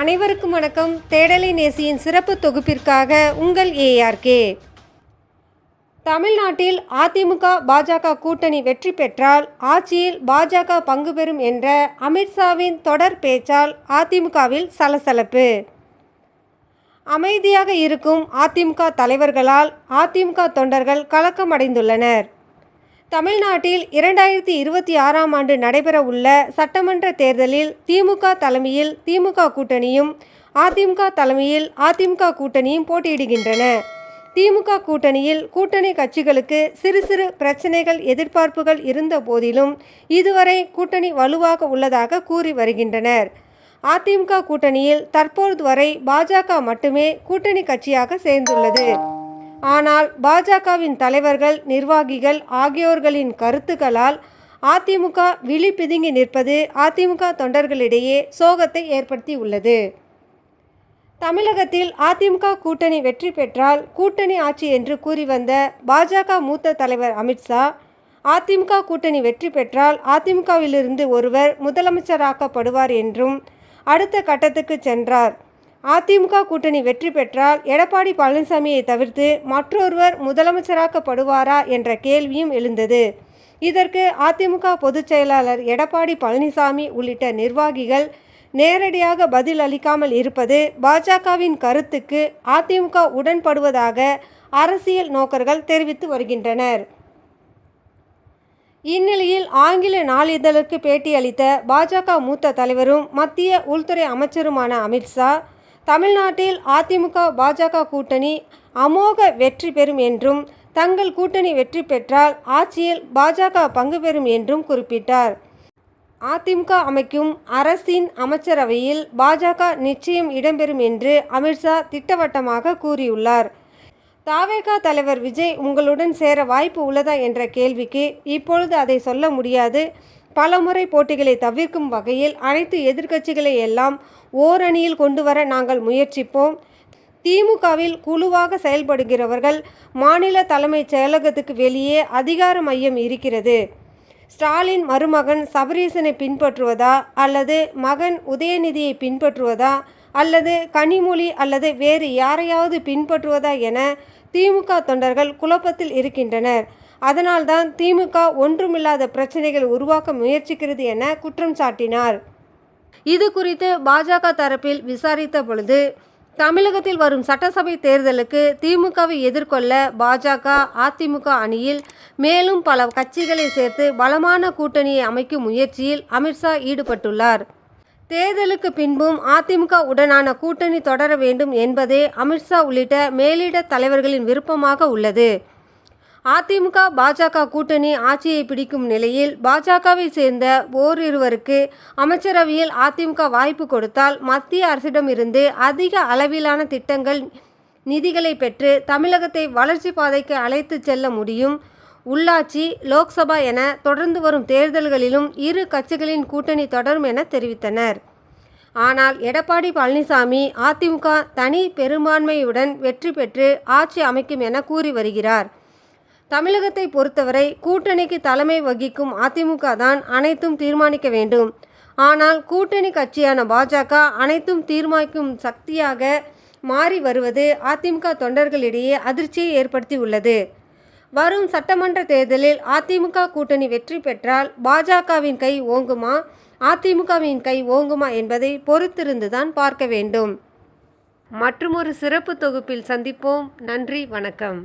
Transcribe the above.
அனைவருக்கும் வணக்கம். தேடலை நேசியின் சிறப்பு தொகுப்பிற்காக உங்கள் ஏஆர்கே தமிழ்நாட்டில் அதிமுக பாஜக கூட்டணி வெற்றி பெற்றால் ஆட்சியில் பாஜக பங்கு பெறும் என்ற அமித்ஷாவின் தொடர் பேச்சால் அதிமுகவில் சலசலப்பு. அமைதியாக இருக்கும் அதிமுக தலைவர்களால் அதிமுக தொண்டர்கள் கலக்கமடைந்துள்ளனர். தமிழ்நாட்டில் இரண்டாயிரத்தி இருபத்தி ஆறாம் ஆண்டு நடைபெறவுள்ள சட்டமன்ற தேர்தலில் திமுக தலைமையில் திமுக கூட்டணியும் அதிமுக தலைமையில் அதிமுக கூட்டணியும் போட்டியிடுகின்றன. திமுக கூட்டணியில் கூட்டணி கட்சிகளுக்கு சிறு சிறு பிரச்சனைகள் எதிர்பார்ப்புகள் இருந்த போதிலும் இதுவரை கூட்டணி வலுவாக உள்ளதாக கூறி வருகின்றனர். அதிமுக கூட்டணியில் தற்போது வரை பாஜக மட்டுமே கூட்டணி கட்சியாக சேர்ந்துள்ளது. ஆனால் பாஜகவின் தலைவர்கள் நிர்வாகிகள் ஆகியோர்களின் கருத்துக்களால் அதிமுக விழி பிதுங்கி நிற்பது அதிமுக தொண்டர்களிடையே சோகத்தை ஏற்படுத்தி உள்ளது. தமிழகத்தில் அதிமுக கூட்டணி வெற்றி பெற்றால் கூட்டணி ஆட்சி என்று கூறி வந்த பாஜக மூத்த தலைவர் அமித்ஷா அதிமுக கூட்டணி வெற்றி பெற்றால் அதிமுகவிலிருந்து ஒருவர் முதலமைச்சராக்கப்படுவார் என்றும் அடுத்த கட்டத்துக்கு சென்றார். அதிமுக கூட்டணி வெற்றி பெற்றால் எடப்பாடி பழனிசாமியை தவிர்த்து மற்றொருவர் முதலமைச்சராக்கப்படுவாரா என்ற கேள்வியும் எழுந்தது. இதற்கு அதிமுக பொதுச் செயலாளர் எடப்பாடி பழனிசாமி உள்ளிட்ட நிர்வாகிகள் நேரடியாக பதில் அளிக்காமல் இருப்பது பாஜகவின் கருத்துக்கு அதிமுக உடன்படுவதாக அரசியல் நோக்கர்கள் தெரிவித்து வருகின்றனர். இந்நிலையில் ஆங்கில நாளிதழுக்கு பேட்டியளித்த பாஜக மூத்த தலைவரும் மத்திய உள்துறை அமைச்சருமான அமித்ஷா தமிழ்நாட்டில் அதிமுக பாஜக கூட்டணி அமோக வெற்றி பெறும் என்றும் தங்கள் கூட்டணி வெற்றி பெற்றால் ஆட்சியில் பாஜக பங்கு பெறும் என்றும் குறிப்பிட்டார். அதிமுக அமைக்கும் அரசின் அமைச்சரவையில் பாஜக நிச்சயம் இடம்பெறும் என்று அமித்ஷா திட்டவட்டமாக கூறியுள்ளார். தாவேகா தலைவர் விஜய் உங்களுடன் சேர வாய்ப்பு உள்ளதா என்ற கேள்விக்கு இப்பொழுது அதை சொல்ல முடியாது. பலமுறை போட்டிகளை தவிர்க்கும் வகையில் அனைத்து எதிர்க்கட்சிகளை எல்லாம் ஓரணியில் கொண்டு வர நாங்கள் முயற்சிப்போம். திமுகவில் குழுவாக செயல்படுகிறவர்கள் மாநில தலைமைச் செயலகத்துக்கு வெளியே அதிகார மையம் இருக்கிறது. ஸ்டாலின் மருமகன் சபரீசனை பின்பற்றுவதா அல்லது மகன் உதயநிதியை பின்பற்றுவதா அல்லது கனிமொழி அல்லது வேறு யாரையாவது பின்பற்றுவதா என திமுக தொண்டர்கள் குழப்பத்தில் இருக்கின்றனர். அதனால்தான் திமுக ஒன்றுமில்லாத பிரச்சனைகள் உருவாக்க முயற்சிக்கிறது என குற்றம் சாட்டினார். இது குறித்து பாஜக தரப்பில் விசாரித்த பொழுது தமிழகத்தில் வரும் சட்டசபை தேர்தலுக்கு திமுகவை எதிர்கொள்ள பாஜக அதிமுக அணியில் மேலும் பல கட்சிகளை சேர்த்து பலமான கூட்டணியை அமைக்கும் முயற்சியில் அமித்ஷா ஈடுபட்டுள்ளார். தேர்தலுக்கு பின்பும் அதிமுக உடனான கூட்டணி தொடர வேண்டும் என்பதே அமித்ஷா உள்ளிட்ட மேலிட தலைவர்களின் விருப்பமாக உள்ளது. அதிமுக பாஜக கூட்டணி ஆட்சியை பிடிக்கும் நிலையில் பாஜகவை சேர்ந்த ஓரிருவருக்கு அமைச்சரவையில் அதிமுக வாய்ப்பு கொடுத்தால் மத்திய அரசிடமிருந்து அதிக அளவிலான திட்டங்கள் நிதிகளை பெற்று தமிழகத்தை வளர்ச்சி பாதைக்கு அழைத்து செல்ல முடியும். உள்ளாட்சி லோக்சபா என தொடர்ந்து வரும் தேர்தல்களிலும் இரு கட்சிகளின் கூட்டணி தொடரும் என தெரிவித்தனர். ஆனால் எடப்பாடி பழனிசாமி அதிமுக தனி பெரும்பான்மையுடன் வெற்றி பெற்று ஆட்சி அமைக்கும் என கூறி வருகிறார். தமிழகத்தை பொறுத்தவரை கூட்டணிக்கு தலைமை வகிக்கும் அதிமுக தான் அனைத்தும் தீர்மானிக்க வேண்டும். ஆனால் கூட்டணி கட்சியான பாஜக அனைத்தும் தீர்மானிக்கும் சக்தியாக மாறி வருவது அதிமுக தொண்டர்களிடையே அதிர்ச்சியை ஏற்படுத்தி உள்ளது. வரும் சட்டமன்ற தேர்தலில் அதிமுக கூட்டணி வெற்றி பெற்றால் பாஜகவின் கை ஓங்குமா அதிமுகவின் கை ஓங்குமா என்பதை பொறுத்திருந்துதான் பார்க்க வேண்டும். மற்றுமொரு சிறப்பு தொகுப்பில் சந்திப்போம். நன்றி வணக்கம்.